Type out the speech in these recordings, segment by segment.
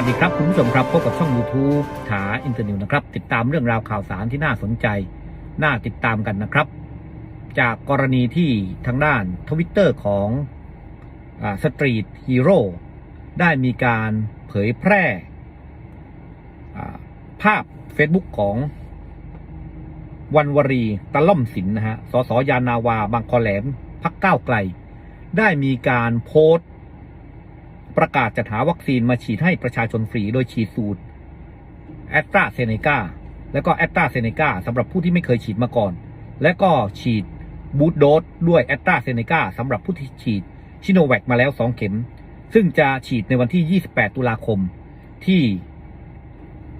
วัสดีครับคุณผู้ชมครับพบกับช่อง YouTube ถาอินเตอร์นิวนะครับ ติดตามเรื่องราวข่าวสารที่น่าสนใจ น่าติดตามกันนะครับ จากกรณีที่ทางด้านทวิตเตอร์ของสตรีทฮีโร่ได้มีการเผยแพร่ภาพ Facebook ของวันวรีตะล่อมสินนะฮะสสยานาวาบางคอแหลมพักก้าวไกล ได้มีการโพสต์ ประกาศจัดหาวัคซีนมาฉีดให้ประชาชนฟรี โดยฉีดสูตรแอตตราเซเนกาและก็แอตตราเซเนกาสำหรับผู้ที่ไม่เคยฉีดมาก่อน และก็ฉีดบูตโดสด้วยแอตตราเซเนกาสำหรับผู้ที่ฉีดชิโนแวคมาแล้ว 2 เข็ม ซึ่งจะฉีดในวันที่ 28 ตุลาคมที่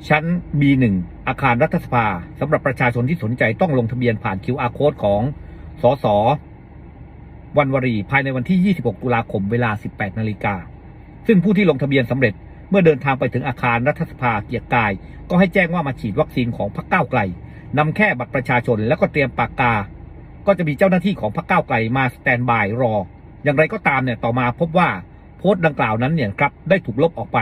ชั้น B1 อาคารรัฐสภาสำหรับประชาชนที่สนใจต้องลงทะเบียนผ่าน QR code ของสสวันวรีภายในวันที่ 26 ตุลาคมเวลา 18 นาฬิกา ซึ่งผู้ที่ลงทะเบียนสำเร็จเมื่อเดินทางไปถึงอาคารรัฐสภาเกียรติกาย ก็ให้แจ้งว่ามาฉีดวัคซีนของพรรคก้าวไกลนำแค่บัตรประชาชนแล้วก็เตรียมปากกา ก็จะมีเจ้าหน้าที่ของพรรคก้าวไกลมาสแตนบายรอ อย่างไรก็ตามเนี่ยต่อมาพบว่าโพสต์ดังกล่าวนั้นเนี่ยครับได้ถูกลบออกไป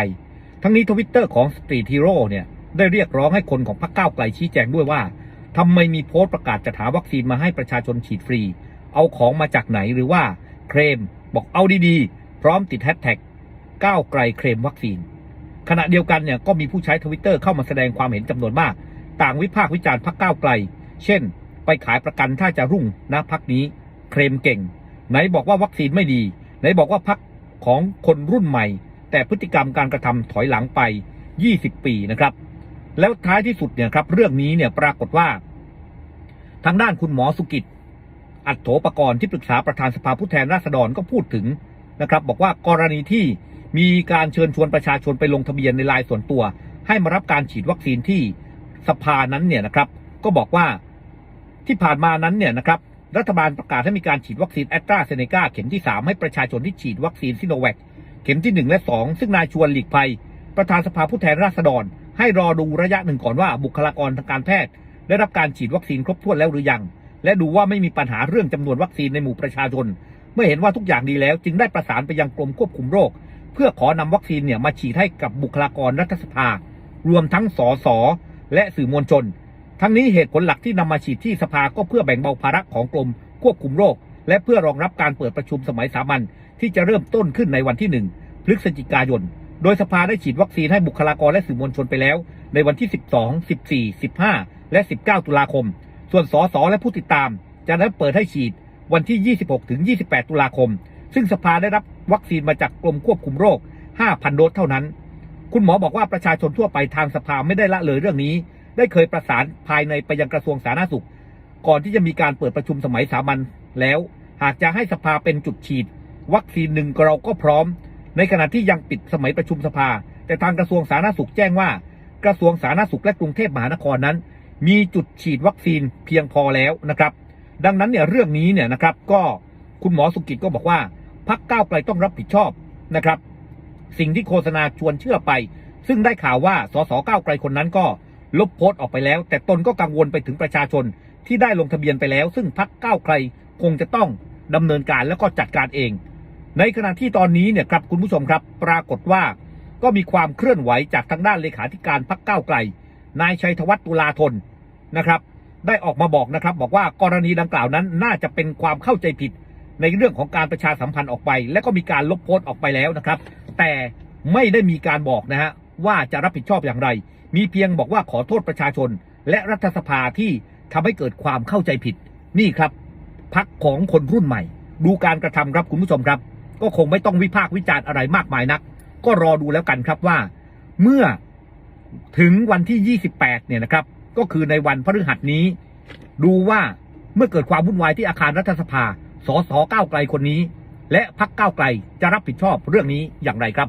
ทั้งนี้ทวิตเตอร์ของสตรีทฮีโร่เนี่ยได้เรียกร้องให้คนของพรรคก้าวไกลชี้แจงด้วยว่าทำไมมีโพสต์ประกาศจัดหาวัคซีนมาให้ประชาชนฉีดฟรี เอาของมาจากไหนหรือว่าเคลมบอกเอาดีๆ พร้อมติดแฮชแท็ก ก้าวไกลเคลมวัคซีน ขณะเดียวกันเนี่ยก็มีผู้ใช้ทวิตเตอร์เข้ามาแสดงความเห็นจำนวนมาก ต่างวิพากษ์วิจารณ์พักก้าวไกล เช่น ไปขายประกันถ้าจะรุ่งนะพักนี้ เคลมเก่ง ไหนบอกว่าวัคซีนไม่ดี ไหนบอกว่าพักของคนรุ่นใหม่ แต่พฤติกรรมการกระทำถอยหลังไป 20 ปีนะครับ แล้วท้ายที่สุดเนี่ยครับเรื่องนี้เนี่ยปรากฏว่า ทางด้านคุณหมอสุกิจอัดโถปกรณ์ที่ปรึกษาประธานสภาผู้แทนราษฎรก็พูดถึงนะครับ บอกว่ากรณีที่ มีการเชิญชวนประชาชนไปลงทะเบียนในไลน์ส่วนตัว ให้มารับการฉีดวัคซีนที่สภานั้นเนี่ยนะครับ ก็บอกว่าที่ผ่านมานั้นเนี่ยนะครับรัฐบาลประกาศให้มีการฉีดวัคซีนแอสตราเซเนกาเข็มที่ 3 ให้ประชาชนที่ฉีดวัคซีนซิโนแวคเข็มที่ 1 และ 2 ซึ่งนายชวนหลีกภัย ประธานสภาผู้แทนราษฎร ให้รอดูระยะหนึ่งก่อนว่าบุคลากรทางการแพทย์ ได้รับการฉีดวัคซีนครบถ้วนแล้วหรือยัง และดูว่าไม่มีปัญหาเรื่องจำนวนวัคซีนในหมู่ประชาชน เมื่อเห็นว่าทุกอย่างดีแล้ว จึงได้ประสานไปยังกรมควบคุมโรค เพื่อขอนำวัคซีนเนี่ยมาฉีดให้กับบุคลากรรัฐสภา รวมทั้งสสและสื่อมวลชน ทั้งนี้เหตุผลหลักที่นำมาฉีดที่สภาก็เพื่อแบ่งเบาภาระของกรมควบคุมโรค และเพื่อรองรับการเปิดประชุมสมัยสามัญที่จะเริ่มต้นขึ้นในวันที่ 1 พฤศจิกายน โดยสภาได้ฉีดวัคซีนให้บุคลากรและสื่อมวลชนไปแล้ว ในวันที่ 12 14 15 และ 19 ตุลาคม ส่วนสสและผู้ติดตาม จะได้เปิดให้ฉีดวันที่ 26 ถึง 28 ตุลาคม ซึ่งสภาได้รับวัคซีนมาจากกรมควบคุมโรค 5,000 โดสเท่านั้น คุณหมอบอกว่าประชาชนทั่วไปทางสภาไม่ได้ละเลยเรื่องนี้ ได้เคยประสานภายในไปยังกระทรวงสาธารณสุข ก่อนที่จะมีการเปิดประชุมสมัยสามัญแล้ว หากจะให้สภาเป็นจุดฉีด วัคซีนหนึ่งเราก็พร้อม ในขณะที่ยังปิดสมัยประชุมสภา แต่ทางกระทรวงสาธารณสุขแจ้งว่า กระทรวงสาธารณสุขและกรุงเทพมหานครนั้น มีจุดฉีดวัคซีนเพียงพอแล้วนะครับ ดังนั้นเนี่ยเรื่องนี้เนี่ยนะครับก็ คุณหมอสุกิจก็บอกว่าพักก้าวไกลต้องรับผิดชอบนะครับ สิ่งที่โฆษณาชวนเชื่อไป ซึ่งได้ข่าวว่าสสก้าวไกลคนนั้นก็ลบโพสต์ออกไปแล้ว แต่ตนก็กังวลไปถึงประชาชนที่ได้ลงทะเบียนไปแล้ว ซึ่งพักก้าวไกลคงจะต้องดำเนินการแล้วก็จัดการเอง ในขณะที่ตอนนี้เนี่ยครับคุณผู้ชมครับ ปรากฏว่าก็มีความเคลื่อนไหวจากทางด้านเลขาธิการพักก้าวไกล นายชัยธวัฒน์ตุลาธนนะครับ ได้ออกมาบอกนะครับ บอกว่ากรณีดังกล่าวนั้นน่าจะเป็นความเข้าใจผิด ในเรื่องของการประชาสัมพันธ์ออกไป และก็มีการลบโพสต์ออกไปแล้วนะครับ แต่ไม่ได้มีการบอกนะฮะว่าจะรับผิดชอบอย่างไร มีเพียงบอกว่าขอโทษประชาชน และรัฐสภาที่ทำให้เกิดความเข้าใจผิด นี่ครับพักของคนรุ่นใหม่ ดูการกระทำครับคุณผู้ชมครับ ก็คงไม่ต้องวิพากษ์วิจารณ์อะไรมากมายนัก ก็รอดูแล้วกันครับว่า เมื่อถึงวันที่ 28 เนี่ยนะครับ ก็คือในวันพฤหัสนี้ ดูว่าเมื่อเกิดความวุ่นวายที่อาคารรัฐสภา สสก้าวไกลคนนี้ และพักก้าวไกลจะรับผิดชอบเรื่องนี้อย่างไรครับ